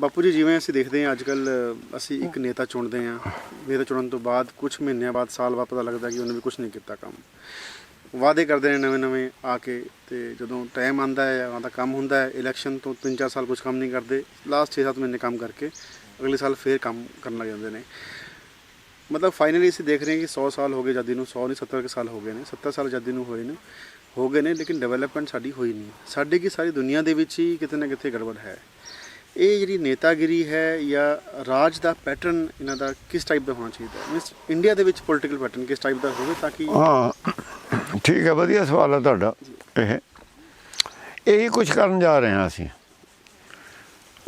ਬਾਪੂ ਜੀ, ਜਿਵੇਂ ਅਸੀਂ ਦੇਖਦੇ ਹਾਂ ਅੱਜ ਕੱਲ ਅਸੀਂ ਇੱਕ ਨੇਤਾ ਚੁਣਦੇ ਹਾਂ। ਨੇਤਾ ਚੁਣਨ ਤੋਂ ਬਾਅਦ ਕੁਝ ਮਹੀਨਿਆਂ ਬਾਅਦ, ਸਾਲ ਬਾਅਦ ਪਤਾ ਲੱਗਦਾ ਕਿ ਉਹਨੇ ਵੀ ਕੁਝ ਨਹੀਂ ਕੀਤਾ ਕੰਮ। ਵਾਅਦੇ ਕਰਦੇ ਨੇ ਨਵੇਂ ਨਵੇਂ ਆ ਕੇ ਤੇ ਜਦੋਂ ਟਾਈਮ ਆਂਦਾ ਹੈ ਉਹਨਾਂ ਦਾ ਕੰਮ ਹੁੰਦਾ ਹੈ ਇਲੈਕਸ਼ਨ ਤੋਂ 3-4 ਸਾਲ ਕੁਝ ਕੰਮ ਨਹੀਂ ਕਰਦੇ। ਲਾਸਟ 6-7 ਮਹੀਨੇ ਕੰਮ ਕਰਕੇ, ਅਗਲੇ ਸਾਲ ਫੇਰ ਕੰਮ ਕਰਨ ਲੱਗ ਜਾਂਦੇ ਨੇ। ਮਤਲਬ ਫਾਈਨਲੀ ਅਸੀਂ ਦੇਖ ਰਹੇ ਹਾਂ ਕਿ 100 ਸਾਲ ਹੋ ਗਏ ਆਜ਼ਾਦੀ ਨੂੰ 100 ਨਹੀਂ 70 ਕੁ ਸਾਲ ਹੋ ਗਏ ਨੇ। 70 ਸਾਲ ਆਜ਼ਾਦੀ ਨੂੰ ਹੋਏ ਨੇ, ਹੋ ਗਏ ਨੇ, ਲੇਕਿਨ ਡਿਵੈਲਪਮੈਂਟ ਸਾਡੀ ਹੋਈ ਨਹੀਂ। ਸਾਡੀ ਕੀ ਸਾਰੀ ਦੁਨੀਆ ਦੇ ਵਿੱਚ ਹੀ ਕਿਤੇ ਨਾ ਕਿਤੇ ਗੜਬੜ ਹੈ। ਇਹ ਜਿਹੜੀ ਨੇਤਾਗਿਰੀ ਹੈ ਜਾਂ ਰਾਜ ਦਾ ਪੈਟਰਨ ਇਹਨਾਂ ਦਾ ਕਿਸ ਟਾਈਪ ਦਾ ਹੋਣਾ ਚਾਹੀਦਾ ਮੀਨਸ ਇੰਡੀਆ ਦੇ ਵਿੱਚ ਪੋਲਿਟੀਕਲ ਪੈਟਰਨ ਕਿਸ ਟਾਈਪ ਦਾ ਹੋਵੇ ਤਾਂ ਕਿ ਹਾਂ, ਠੀਕ ਹੈ, ਵਧੀਆ ਸਵਾਲ ਹੈ ਤੁਹਾਡਾ ਇਹ। ਇਹੀ ਕੁਝ ਕਰਨ ਜਾ ਰਹੇ ਹਾਂ ਅਸੀਂ।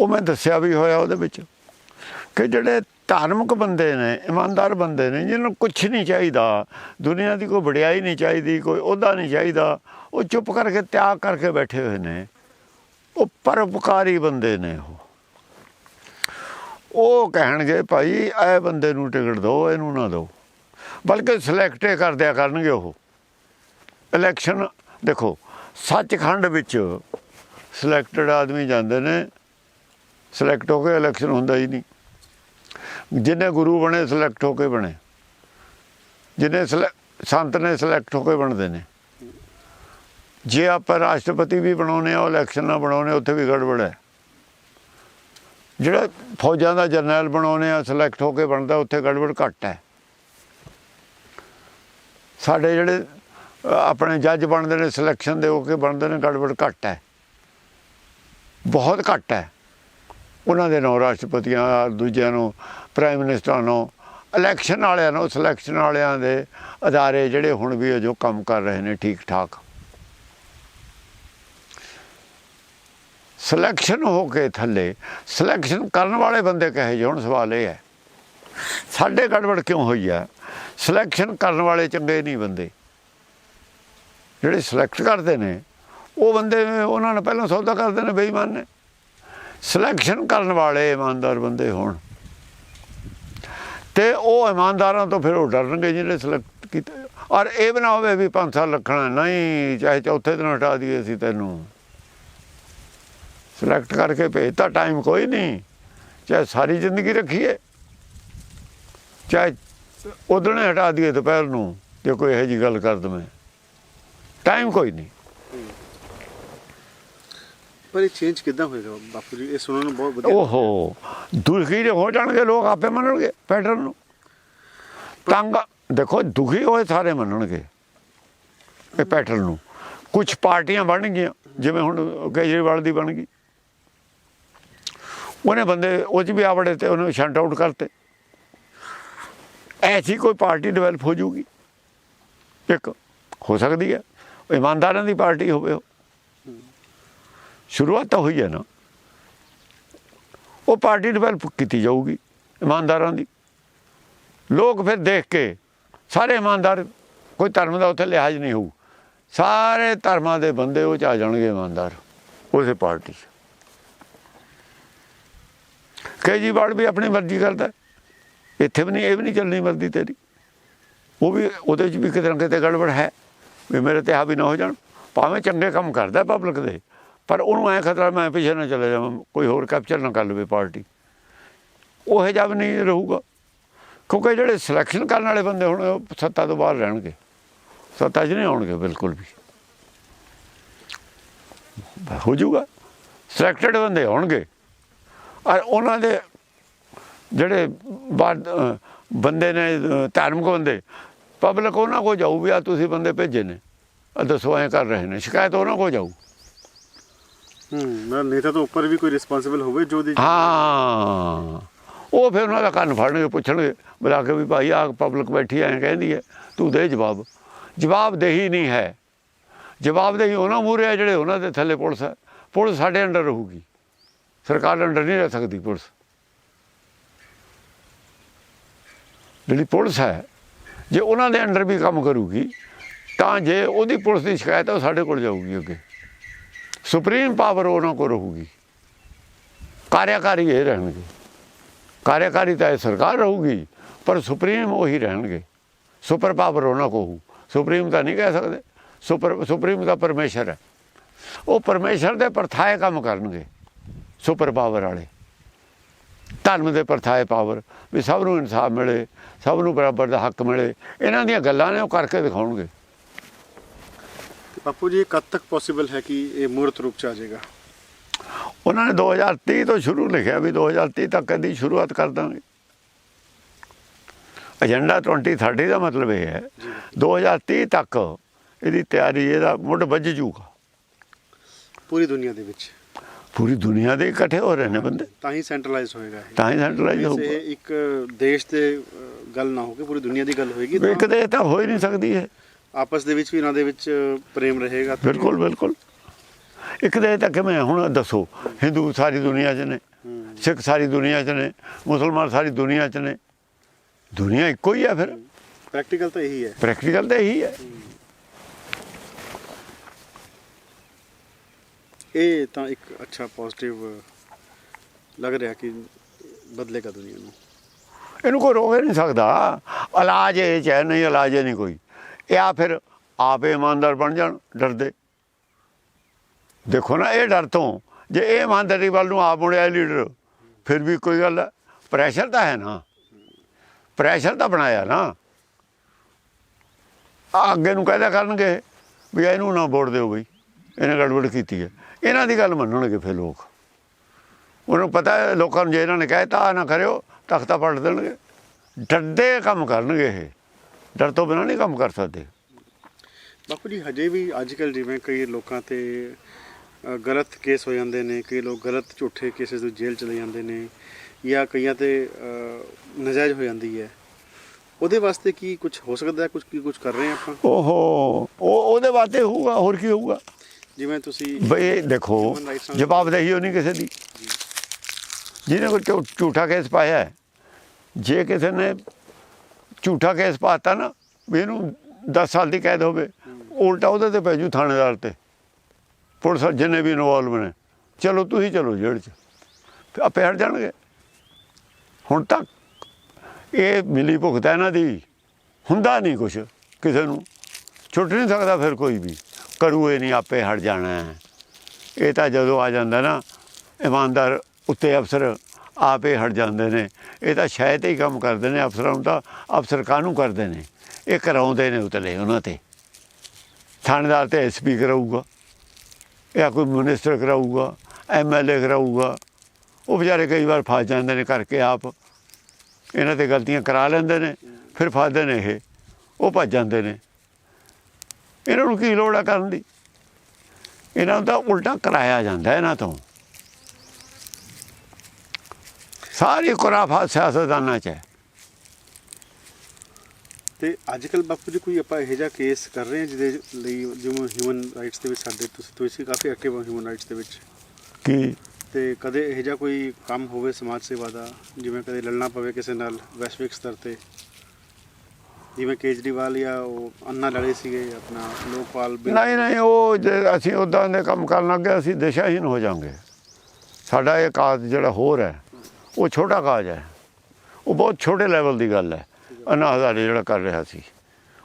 ਉਹ ਮੈਂ ਦੱਸਿਆ ਵੀ ਹੋਇਆ ਉਹਦੇ ਵਿੱਚ ਕਿ ਜਿਹੜੇ ਧਾਰਮਿਕ ਬੰਦੇ ਨੇ, ਇਮਾਨਦਾਰ ਬੰਦੇ ਨੇ, ਜਿਹਨਾਂ ਨੂੰ ਕੁਝ ਨਹੀਂ ਚਾਹੀਦਾ, ਦੁਨੀਆ ਦੀ ਕੋਈ ਵਡਿਆਈ ਨਹੀਂ ਚਾਹੀਦੀ, ਕੋਈ ਅਹੁਦਾ ਨਹੀਂ ਚਾਹੀਦਾ, ਉਹ ਚੁੱਪ ਕਰਕੇ ਤਿਆਗ ਕਰਕੇ ਬੈਠੇ ਹੋਏ ਨੇ। ਉਹ ਪਰਉਪਕਾਰੀ ਬੰਦੇ ਨੇ ਉਹ। ਉਹ ਕਹਿਣਗੇ ਭਾਈ, ਇਹ ਬੰਦੇ ਨੂੰ ਟਿਕਟ ਦਿਓ, ਇਹਨੂੰ ਨਾ ਦਿਓ। ਬਲਕਿ ਸਿਲੈਕਟੇ ਕਰ ਦਿਆ ਕਰਨਗੇ ਉਹ। ਇਲੈਕਸ਼ਨ, ਦੇਖੋ, ਸੱਚਖੰਡ ਵਿੱਚ ਸਿਲੈਕਟਡ ਆਦਮੀ ਜਾਂਦੇ ਨੇ, ਸਿਲੈਕਟ ਹੋ ਕੇ ਇਲੈਕਸ਼ਨ ਹੁੰਦਾ ਹੀ ਨਹੀਂ। ਜਿੰਨੇ ਗੁਰੂ ਬਣੇ, ਸਿਲੈਕਟ ਹੋ ਕੇ ਬਣੇ। ਜਿਨੇ ਸੰਤ ਨੇ ਸਿਲੈਕਟ ਹੋ ਕੇ ਬਣਦੇ ਨੇ। ਜੇ ਆਪਾਂ ਰਾਸ਼ਟਰਪਤੀ ਵੀ ਬਣਾਉਨੇ ਆ ਇਲੈਕਸ਼ਨ ਨਾ ਬਣਾਉਨੇ ਉੱਥੇ ਵੀ ਗੜਬੜ ਹੈ। ਜਿਹੜਾ ਫੌਜਾਂ ਦਾ ਜਰਨੈਲ ਬਣਾਉਨੇ ਆ ਸਿਲੈਕਟ ਹੋ ਕੇ ਬਣਦਾ, ਉੱਥੇ ਗੜਬੜ ਘੱਟ ਹੈ। ਸਾਡੇ ਜਿਹੜੇ ਆਪਣੇ ਜੱਜ ਬਣਦੇ ਨੇ ਸਿਲੈਕਸ਼ਨ ਦੇ ਹੋ ਕੇ ਬਣਦੇ ਨੇ, ਗੜਬੜ ਘੱਟ ਹੈ। ਬਹੁਤ ਘੱਟ ਹੈ। ਉਹਨਾਂ ਦੇ ਨਾਂ ਰਾਸ਼ਟਰਪਤੀਆਂ, ਦੂਜਿਆਂ ਨੂੰ ਪ੍ਰਾਈਮ ਮਿਨਿਸਟਰਾਂ ਨੂੰ ਇਲੈਕਸ਼ਨ ਵਾਲਿਆਂ ਨੂੰ ਸਿਲੈਕਸ਼ਨ ਵਾਲਿਆਂ ਦੇ ਅਦਾਰੇ ਜਿਹੜੇ ਹੁਣ ਵੀ ਜੋ ਕੰਮ ਕਰ ਰਹੇ ਨੇ ਠੀਕ ਠਾਕ ਸਿਲੈਕਸ਼ਨ ਹੋ ਕੇ ਥੱਲੇ। ਸਿਲੈਕਸ਼ਨ ਕਰਨ ਵਾਲੇ ਬੰਦੇ ਕਹੇ ਜਿਹੇ ਹੁਣ, ਸਵਾਲ ਇਹ ਹੈ। ਸਾਡੇ ਗੜਬੜ ਕਿਉਂ ਹੋਈ ਹੈ ਸਿਲੈਕਸ਼ਨ ਕਰਨ ਵਾਲੇ ਚੰਗੇ ਨਹੀਂ ਬੰਦੇ। ਜਿਹੜੇ ਸਿਲੈਕਟ ਕਰਦੇ ਨੇ, ਉਹ ਬੰਦੇ ਉਹਨਾਂ ਨੇ ਪਹਿਲਾਂ ਸੌਦਾ ਕਰਦੇ ਨੇ, ਬੇਈਮਾਨ ਨੇ। ਸਿਲੈਕਸ਼ਨ ਕਰਨ ਵਾਲੇ ਇਮਾਨਦਾਰ ਬੰਦੇ ਹੋਣ। ਤੇ ਉਹ ਇਮਾਨਦਾਰਾਂ ਤੋਂ ਫਿਰ ਉਹ ਡਰਨਗੇ ਜਿਹੜੇ ਸਿਲੈਕਟ ਕੀਤੇ। ਔਰ ਇਹ ਬਣਾ ਹੋਵੇ ਵੀ 5 ਸਾਲ ਰੱਖਣਾ ਨਹੀਂ, ਚਾਹੇ ਚੌਥੇ ਦਿਨ ਹਟਾ ਦਈਏ ਅਸੀਂ ਤੈਨੂੰ। ਸਿਲੈਕਟ ਕਰਕੇ ਭੇਜਤਾ ਟਾਈਮ ਕੋਈ ਨਹੀਂ। ਚਾਹੇ ਸਾਰੀ ਜ਼ਿੰਦਗੀ ਰੱਖੀਏ। ਚਾਹੇ ਉਦਣੇ ਹਟਾ ਦਈਏ ਦੁਪਹਿਰ ਨੂੰ ਜੇ ਕੋਈ ਇਹੋ ਜੀ ਗੱਲ ਕਰ ਦਵੇਂ। ਟਾਈਮ ਕੋਈ ਨਹੀਂ। ਪਰ ਇਹ ਚੇਂਜ ਕਿੱਦਾਂ ਹੋਏਗਾ ਬਾਪੂ ਜੀ? ਇਹ ਸੁਣਨ ਨੂੰ ਬਹੁਤ ਵਧੀਆ ਓਹੋ ਦੁਖੀ ਜੇ ਹੋ ਜਾਣਗੇ ਲੋਕ ਆਪੇ ਮੰਨਣਗੇ ਪੈਟਰਨ ਨੂੰ। ਤੰਗ ਦੇਖੋ ਦੁਖੀ ਹੋਏ ਸਾਰੇ ਮੰਨਣਗੇ ਇਹ ਪੈਟਰਨ ਨੂੰ। ਕੁਝ ਪਾਰਟੀਆਂ ਬਣ ਗਈਆਂ ਜਿਵੇਂ ਹੁਣ ਕੇਜਰੀਵਾਲ ਦੀ ਬਣ ਗਈ। ਉਹਨੇ ਬੰਦੇ, ਉਹ 'ਚ ਵੀ ਆਵੜੇ ਤੇ ਉਹਨੂੰ ਸ਼ੰਟ ਆਊਟ ਕਰਤੇ। ਐਸੀ ਕੋਈ ਪਾਰਟੀ ਡਿਵੈਲਪ ਹੋ ਜੂਗੀ। ਇੱਕ, ਹੋ ਸਕਦੀ ਹੈ। ਇਮਾਨਦਾਰਾਂ ਦੀ ਪਾਰਟੀ ਹੋਵੇ ਉਹ। ਸ਼ੁਰੂਆਤ ਤਾਂ ਹੋਈ ਹੈ ਨਾ। ਉਹ ਪਾਰਟੀ ਡਿਵੈਲਪ ਕੀਤੀ ਜਾਊਗੀ ਇਮਾਨਦਾਰਾਂ ਦੀ। ਲੋਕ ਫਿਰ ਦੇਖ ਕੇ, ਸਾਰੇ ਇਮਾਨਦਾਰ, ਕੋਈ ਧਰਮ ਦਾ ਉੱਥੇ ਲਿਹਾਜ਼ ਨਹੀਂ ਹੋਊ। ਸਾਰੇ ਧਰਮਾਂ ਦੇ ਬੰਦੇ ਉਹ ਚ ਆ ਜਾਣਗੇ ਇਮਾਨਦਾਰ, ਉਸੇ ਪਾਰਟੀ 'ਚ। ਕੇਜਰੀਵਾਲ ਵੀ ਆਪਣੀ ਮਰਜ਼ੀ ਕਰਦਾ। ਇੱਥੇ ਵੀ ਨਹੀਂ, ਇਹ ਵੀ ਨਹੀਂ ਚੱਲਣੀ ਮਰਜ਼ੀ ਤੇਰੀ। ਉਹ ਵੀ ਉਹਦੇ 'ਚ ਵੀ ਕਿਤੇ ਨਾ ਕਿਤੇ ਗੜਬੜ ਹੈ ਵੀ ਮੇਰੇ ਤੇ ਵੀ ਨਾ ਹੋ ਜਾਣ। ਭਾਵੇਂ ਚੰਗੇ ਕੰਮ ਕਰਦਾ ਪਬਲਿਕ ਦੇ, ਪਰ ਉਹਨੂੰ ਐ ਖਤਰਾ ਮੈਂ ਪਿੱਛੇ ਨਾ ਚਲੇ ਜਾਵਾਂ, ਕੋਈ ਹੋਰ ਕੈਪਚਰ ਨਾ ਕਰ ਲਵੇ ਪਾਰਟੀ। ਉਹ ਜਿਹਾ ਵੀ ਨਹੀਂ ਰਹੂਗਾ। ਕਿਉਂਕਿ ਜਿਹੜੇ ਸਿਲੈਕਸ਼ਨ ਕਰਨ ਵਾਲੇ ਬੰਦੇ ਹੁਣ ਉਹ ਸੱਤਾ ਤੋਂ ਬਾਹਰ ਰਹਿਣਗੇ। ਸੱਤਾ 'ਚ ਨਹੀਂ ਆਉਣਗੇ ਬਿਲਕੁਲ ਵੀ। ਹੋ ਜਾਊਗਾ। ਸਿਲੈਕਟਡ ਬੰਦੇ ਹੋਣਗੇ ਔਰ ਉਹਨਾਂ ਦੇ ਜਿਹੜੇ ਬਾਦ- ਨੇ ਧਾਰਮਿਕ ਬੰਦੇ ਪਬਲਿਕ ਉਹਨਾਂ ਕੋ ਜਾਊ ਵੀ ਆ ਤੁਸੀਂ ਬੰਦੇ ਭੇਜੇ ਨੇ। ਦੱਸੋ ਐ ਕਰ ਰਹੇ ਨੇ। ਸ਼ਿਕਾਇਤ ਉਹਨਾਂ ਕੋ ਜਾਊ। ਹੂੰ ਨੇਤਾ ਤੋਂ ਉੱਪਰ ਵੀ ਕੋਈ ਰਿਸਪਾਂਸਿਬਲ ਹੋਵੇ ਜੋ ਦੀ ਹਾਂ। ਉਹ ਫਿਰ ਉਹਨਾਂ ਦਾ ਕੰਨ ਫੜਨਗੇ ਪੁੱਛਣਗੇ ਬੁਲਾ ਕੇ ਵੀ ਭਾਈ ਆ ਪਬਲਿਕ ਬੈਠੀ ਐ ਕਹਿੰਦੀ ਹੈ ਤੂੰ ਦੇ ਜਵਾਬ। ਜਵਾਬ ਦੇਹੀ ਨਹੀਂ ਹੈ। ਜਵਾਬ ਦੇਹੀ ਉਹਨਾਂ ਮੂਰੇ ਜਿਹੜੇ ਉਹਨਾਂ ਦੇ ਥੱਲੇ ਪੁਲਿਸ ਹੈ ਪੁਲਿਸ ਸਾਡੇ ਅੰਡਰ ਰਹੂਗੀ। ਸਰਕਾਰ ਅੰਡਰ ਨਹੀਂ ਰਹਿ ਸਕਦੀ ਪੁਲਿਸ। ਜਿਹੜੀ ਪੁਲਿਸ ਹੈ, ਜੇ ਉਹਨਾਂ ਦੇ ਅੰਡਰ ਵੀ ਕੰਮ ਕਰੂਗੀ, ਤਾਂ ਜੇ ਉਹਦੀ ਪੁਲਿਸ ਦੀ ਸ਼ਿਕਾਇਤ ਉਹ ਸਾਡੇ ਕੋਲ ਜਾਊਗੀ ਅੱਗੇ। ਸੁਪਰੀਮ ਪਾਵਰ ਉਹਨਾਂ ਕੋਲ ਰਹੂਗੀ। ਕਾਰਿਆਕਾਰੀ ਇਹ ਰਹਿਣਗੇ। ਕਾਰਿਆਕਾਰੀ ਤਾਂ ਇਹ ਸਰਕਾਰ ਰਹੂਗੀ, ਪਰ ਸੁਪਰੀਮ ਉਹੀ ਰਹਿਣਗੇ। ਸੁਪਰ ਪਾਵਰ ਉਹਨਾਂ ਕੋਲ ਹੋਊ। ਸੁਪਰੀਮ ਤਾਂ ਨਹੀਂ ਕਹਿ ਸਕਦੇ। ਸੁਪਰ ਸੁਪਰੀਮ ਦਾ ਪਰਮੇਸ਼ਰ ਹੈ। ਉਹ ਪਰਮੇਸ਼ਰ ਦੇ ਪਰਥਾਏ ਕੰਮ ਕਰਨਗੇ। ਸੁਪਰ ਪਾਵਰ ਵਾਲੇ। ਧਰਮ ਦੇ ਪ੍ਰਥਾਏ ਪਾਵਰ ਵੀ ਸਭ ਨੂੰ ਇਨਸਾਫ ਮਿਲੇ ਸਭ ਨੂੰ ਬਰਾਬਰ ਦਾ ਹੱਕ ਮਿਲੇ। ਇਹਨਾਂ ਦੀਆਂ ਗੱਲਾਂ ਨੇ ਉਹ ਕਰਕੇ ਦਿਖਾਉਣਗੇ। ਬਾਪੂ ਜੀ ਕਦ ਤੱਕ ਪੋਸੀਬਲ ਹੈ ਕਿ ਇਹ ਮੂਰਤ ਰੂਪ ਚ ਆ ਜਾਏਗਾ? ਉਹਨਾਂ ਨੇ 2030 ਤੋਂ ਸ਼ੁਰੂ ਲਿਖਿਆ ਵੀ 2030 ਤੱਕ ਇਹਦੀ ਸ਼ੁਰੂਆਤ ਕਰ ਦਾਂਗੇ। ਏਜੰਡਾ 2030 ਦਾ ਮਤਲਬ ਇਹ ਹੈ 2030 ਤੱਕ ਇਹਦੀ ਤਿਆਰੀ ਇਹਦਾ ਮੁੱਢ ਵੱਜ ਜੂਗਾ। ਪੂਰੀ ਦੁਨੀਆ ਦੇ ਵਿੱਚ। ਪੂਰੀ ਦੁਨੀਆ ਦੇ ਇਕੱਠੇ ਹੋ ਰਹੇ ਨੇ ਬੰਦੇ। ਤਾਂ ਹੀ ਸੈਂਟਰਲਾਈਜ਼ ਹੋਏਗਾ ਤਾਂ ਹੀ ਸੈਂਟਰਲਾਈਜ਼ ਹੋਊਗਾ। ਇਹ ਇੱਕ ਦੇਸ਼ ਅ, ਗੱਲ ਨਾ ਹੋ ਕੇ ਪੂਰੀ ਦੁਨੀਆ ਦੀ ਗੱਲ ਹੋਏਗੀ ਤਾਂ ਇੱਕ ਦੇ ਤਾਂ ਹੋ ਹੀ ਨਹੀਂ ਸਕਦੀ ਹੈ ਆਪਸ ਦੇ ਵਿੱਚ ਵੀ ਇਹਨਾਂ ਦੇ ਵਿੱਚ ਪ੍ਰੇਮ ਰਹੇਗਾ ਤਾਂ- ਬਿਲਕੁਲ ਬਿਲਕੁਲ। ਇੱਕ ਦੇ ਤਾਂ ਕਿਵੇਂ ਹੁਣ ਦੱਸੋ ਹਿੰਦੂ ਸਾਰੀ ਦੁਨੀਆ 'ਚ ਨੇ। ਸਿੱਖ ਸਾਰੀ ਦੁਨੀਆ 'ਚ ਨੇ ਮੁਸਲਮਾਨ ਸਾਰੀ ਦੁਨੀਆ 'ਚ ਨੇ। ਦੁਨੀਆ ਇੱਕੋ ਹੀ ਹੈ ਫਿਰ। ਪ੍ਰੈਕਟੀਕਲ ਤਾਂ ਇਹੀ ਹੈ। ਪ੍ਰੈਕਟੀਕਲ ਤਾਂ ਇਹੀ ਹੈ। ਇਹ ਤਾਂ ਇੱਕ ਅੱਛਾ ਪੋਜ਼ਿਟਿਵ ਲੱਗ ਰਿਹਾ ਕਿ ਬਦਲੇਗਾ ਦੁਨੀਆ ਨੂੰ। ਇਹਨੂੰ ਕੋਈ ਰੋਕ ਹੀ ਨਹੀਂ ਸਕਦਾ। ਇਲਾਜ ਇਹ ਚ ਹੈ, ਨਹੀਂ ਇਲਾਜ ਇਹ ਨਹੀਂ ਕੋਈ। ਇਹ ਆ ਫਿਰ ਆਪੇ ਇਮਾਨਦਾਰ ਬਣ ਜਾਣ, ਡਰਦੇ। ਦੇਖੋ ਨਾ, ਇਹ ਡਰ ਤੋਂ ਜੇ ਇਹ ਇਮਾਨਦਾਰੀ ਵੱਲ ਨੂੰ ਆਪ ਮੁੜਿਆ ਲੀਡਰ, ਫਿਰ ਵੀ ਕੋਈ ਗੱਲ ਪ੍ਰੈਸ਼ਰ ਤਾਂ ਹੈ ਨਾ। ਪ੍ਰੈਸ਼ਰ ਤਾਂ ਬਣਾਇਆ ਨਾ। ਅੱਗੇ ਨੂੰ ਕਹਿਦਾ ਕਰਨਗੇ? ਵੀ ਇਹਨੂੰ ਨਾ ਵੋਟ ਦਿਓ ਬਈ। ਇਹਨੇ ਗੜਬੜ ਕੀਤੀ ਹੈ। ਇਹਨਾਂ ਦੀ ਗੱਲ ਮੰਨਣਗੇ ਫਿਰ ਲੋਕ। ਉਹਨਾਂ ਪਤਾ ਹੈ ਲੋਕਾਂ ਨੂੰ ਜੇ ਇਹਨਾਂ ਨੇ ਕਹਿਤਾ ਆਹ ਨਾ ਕਰਿਓ ਤਖਤਾ ਪਲਟ ਦੇਣਗੇ। ਡਰਦੇ ਕੰਮ ਕਰਨਗੇ ਇਹ। ਡਰ ਤੋਂ ਬਿਨਾਂ ਨਹੀਂ ਕੰਮ ਕਰ ਸਕਦੇ। ਬਾਪੂ ਜੀ ਹਜੇ ਵੀ ਅੱਜ ਕੱਲ ਜਿਵੇਂ ਕਈ ਲੋਕਾਂ ਤੇ ਗਲਤ ਕੇਸ ਹੋ ਜਾਂਦੇ ਨੇ ਕਈ ਲੋਕ ਗਲਤ ਝੂਠੇ ਕੇਸਿਸ ਤੋਂ ਜੇਲ੍ਹ ਚਲੇ ਜਾਂਦੇ ਨੇ ਜਾਂ ਕਈਆਂ ਤੇ ਨਜਾਇਜ਼ ਹੋ ਜਾਂਦੀ ਹੈ। ਉਹਦੇ ਵਾਸਤੇ ਕੀ ਕੁਝ ਹੋ ਸਕਦਾ ਹੈ? ਕੁਝ ਕੀ ਕੁਝ ਕਰ ਰਹੇ ਆਪਾਂ? ਓਹੋ ਉਹ ਉਹਦੇ ਵਾਸਤੇ ਹੋਊਗਾ ਹੋਰ ਕੀ ਹੋਊਗਾ? ਜਿਵੇਂ ਤੁਸੀਂ ਬਈ ਦੇਖੋ ਜਵਾਬਦੇਹੀ ਹੋਣੀ ਕਿਸੇ ਦੀ। ਜਿਹਨੇ ਝੂ- ਝੂਠਾ ਕੇਸ ਪਾਇਆ ਹੈ ਜੇ ਕਿਸੇ ਨੇ ਝੂਠਾ ਕੇਸ ਪਾਤਾ ਨਾ ਇਹਨੂੰ 10 ਸਾਲ ਦੀ ਕੈਦ ਹੋਵੇ ਉਲਟਾ ਉਹਦੇ ਤੇ ਪੈ ਜੂ ਥਾਣੇਦਾਰ ਤੇ। ਪੁਲਿਸ ਜਿੰਨੇ ਵੀ ਇਨਵੋਲਵ ਨੇ ਚਲੋ ਤੁਸੀਂ ਚਲੋ ਜੇਲ੍ਹ 'ਚ। ਆਪੇ ਹਟ ਜਾਣਗੇ। ਹੁਣ ਤੱਕ ਇਹ ਮਿਲੀ ਭੁਗਤ ਇਹਨਾਂ ਦੀ। ਹੁੰਦਾ ਨਹੀਂ ਕੁਛ ਕਿਸੇ ਨੂੰ। ਛੁੱਟ ਨਹੀਂ ਸਕਦਾ ਫਿਰ ਕੋਈ ਵੀ। ਕਰੂ ਇਹ ਨਹੀਂ ਆਪੇ ਹਟ ਜਾਣਾ ਇਹ ਤਾਂ ਜਦੋਂ ਆ ਜਾਂਦਾ ਨਾ, ਇਮਾਨਦਾਰ ਉੱਤੇ ਅਫਸਰ ਆਪੇ ਹਟ ਜਾਂਦੇ ਨੇ। ਇਹ ਤਾਂ ਸ਼ਾਇਦ ਹੀ ਕੰਮ ਕਰਦੇ ਨੇ, ਅਫਸਰਾਂ ਨੂੰ ਤਾਂ ਅਫਸਰ ਕਾਹਨੂੰ ਕਰਦੇ ਨੇ? ਇਹ ਕਰਾਉਂਦੇ ਨੇ ਉਤਲੇ ਉਹਨਾਂ ਤੇ। ਥਾਣੇਦਾਰ ਤੇ ਐਸਪੀ ਕਰਾਊਗਾ, ਜਾਂ ਕੋਈ ਮਿਨਿਸਟਰ ਕਰਾਊਗਾ ਐਮਐਲਏ ਕਰਾਊਗਾ। ਉਹ ਵਿਚਾਰੇ ਕਈ ਵਾਰ ਫਸ ਜਾਂਦੇ ਨੇ ਕਰਕੇ ਆਪ। ਇਹਨਾਂ ਤੇ ਗਲਤੀਆਂ ਕਰਾ ਲੈਂਦੇ ਨੇ, ਫਿਰ ਫਸਦੇ ਨੇ ਇਹ। ਉਹ ਭੱਜ ਜਾਂਦੇ ਨੇ। ਇਹਨਾਂ ਨੂੰ ਕੀ ਲੋੜ ਆ ਕਰਨ ਦੀ? ਇਹਨਾਂ ਤਾਂ ਉਲਟਾ ਕਰਾਇਆ ਜਾਂਦਾ ਇਹਨਾਂ ਤੋਂ। ਸਾਰੀ ਖੁਰਾਫਾਤ ਸਿਆਸਤਦਾਨਾਂ 'ਚ ਹੈ। ਤੇ ਅੱਜ ਕੱਲ ਬਾਪੂ ਜੀ ਕੋਈ ਆਪਾਂ ਇਹੋ ਜਿਹਾ ਕੇਸ ਕਰ ਰਹੇ ਹਾਂ ਜਿਹਦੇ ਲਈ ਜਿਵੇਂ ਹਿਊਮਨ ਰਾਈਟਸ ਦੇ ਵਿੱਚ ਸਾਡੇ ਤੁਸੀਂ ਤੁਸੀਂ ਕਾਫੀ ਐਕਟਿਵ ਹੋ ਹਿਊਮਨ ਰਾਈਟਸ ਦੇ ਵਿੱਚ। ਕਿ? ਤੇ ਕਦੇ ਇਹੋ ਜਿਹਾ ਕੋਈ ਕੰਮ ਹੋਵੇ ਸਮਾਜ ਸੇਵਾ ਦਾ ਜਿਵੇਂ ਕਦੇ ਲੜਨਾ ਪਵੇ ਕਿਸੇ ਨਾਲ ਵੈਸ਼ਵਿਕ ਸਤਰ ਤੇ? ਜਿਵੇਂ ਕੇਜਰੀਵਾਲ ਜਾਂ ਉਹ ਅੰਨਾ ਲੜੇ ਸੀਗੇ, ਆਪਣਾ ਲੋਕਪਾਲ ਬਿੱਲ ਨਹੀਂ ਨਹੀਂ, ਉਹ ਜੇ ਅਸੀਂ ਉਦਾਂ ਦੇ ਕੰਮ ਕਰਨ ਲੱਗੇ ਅਸੀਂ ਦਿਸ਼ਾਹੀਨ ਹੋ ਜਾਾਂਗੇ ਸਾਡਾ ਇਹ ਕਾਜ ਜਿਹੜਾ ਹੋਰ ਹੈ, ਉਹ ਛੋਟਾ ਕਾਜ ਹੈ। ਉਹ ਬਹੁਤ ਛੋਟੇ ਲੈਵਲ ਦੀ ਗੱਲ ਹੈ। ਅੰਨਾ ਹਜ਼ਾਰੇ ਜਿਹੜਾ ਕਰ ਰਿਹਾ ਸੀ।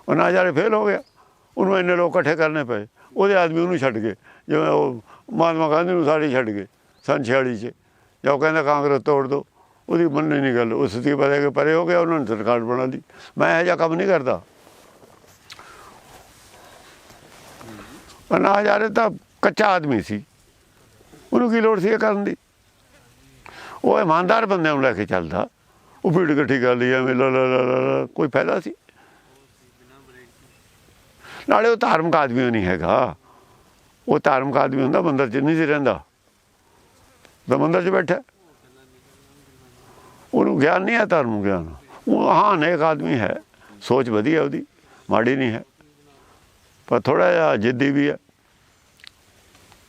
ਅੰਨਾ ਹਜ਼ਾਰੇ ਫੇਲ ਹੋ ਗਿਆ। ਉਹਨੂੰ ਇੰਨੇ ਲੋਕ ਇਕੱਠੇ ਕਰਨੇ ਪਏ। ਉਹਦੇ ਆਦਮੀ ਉਹਨੂੰ ਛੱਡ ਗਏ। ਜਿਵੇਂ ਉਹ ਮਹਾਤਮਾ ਗਾਂਧੀ ਨੂੰ ਸਾੜੀ ਛੱਡ ਗਏ ਸੰਨ 46 ਚ। ਜਾਂ ਉਹ ਕਹਿੰਦਾ ਕਾਂਗਰਸ ਤੋੜ ਦੋ। ਉਹਦੀ ਮੰਨਣੀ ਨਹੀਂ ਗੱਲ ਉਸ ਦੀ ਪਤਾ ਕਿ ਪਰੇ ਹੋ ਗਿਆ ਉਹਨਾਂ ਨੇ ਸਰਕਾਰ ਬਣਾ ਲਈ। ਮੈਂ ਇਹੋ ਜਿਹਾ ਕੰਮ ਨਹੀਂ ਕਰਦਾ। ਅਨਾ ਹਜ਼ਾਰੇ ਤਾਂ ਕੱਚਾ ਆਦਮੀ ਸੀ। ਉਹਨੂੰ ਕੀ ਲੋੜ ਸੀ ਇਹ ਕਰਨ ਦੀ? ਉਹ ਇਮਾਨਦਾਰ ਬੰਦਿਆਂ ਨੂੰ ਲੈ ਕੇ ਚੱਲਦਾ। ਉਹ ਭੀੜ ਇਕੱਠੀ ਕਰ ਲਈ ਐਵੇਂ ਲਾ ਲਾ ਲਾ ਲਾ ਲਾ, ਕੋਈ ਫਾਇਦਾ ਸੀ? ਨਾਲੇ ਉਹ ਧਾਰਮਿਕ ਆਦਮੀ ਨਹੀਂ ਹੈਗਾ। ਉਹ ਧਾਰਮਿਕ ਆਦਮੀ ਹੁੰਦਾ ਮੰਦਰ 'ਚ ਨਹੀਂ ਸੀ ਰਹਿੰਦਾ। ਤਾਂ ਮੰਦਰ 'ਚ ਬੈਠਾ। ਉਹਨੂੰ ਗਿਆਨ ਨਹੀਂ ਹੈ ਧਰਮ ਗਿਆਨ। ਉਹ ਹਾਂ, ਨੇਕ ਆਦਮੀ ਹੈ। ਸੋਚ ਵਧੀਆ ਉਹਦੀ, ਮਾੜੀ ਨਹੀਂ ਹੈ। ਪਰ ਥੋੜਾ ਜਿਹਾ ਜਿੱਦੀ ਵੀ ਹੈ।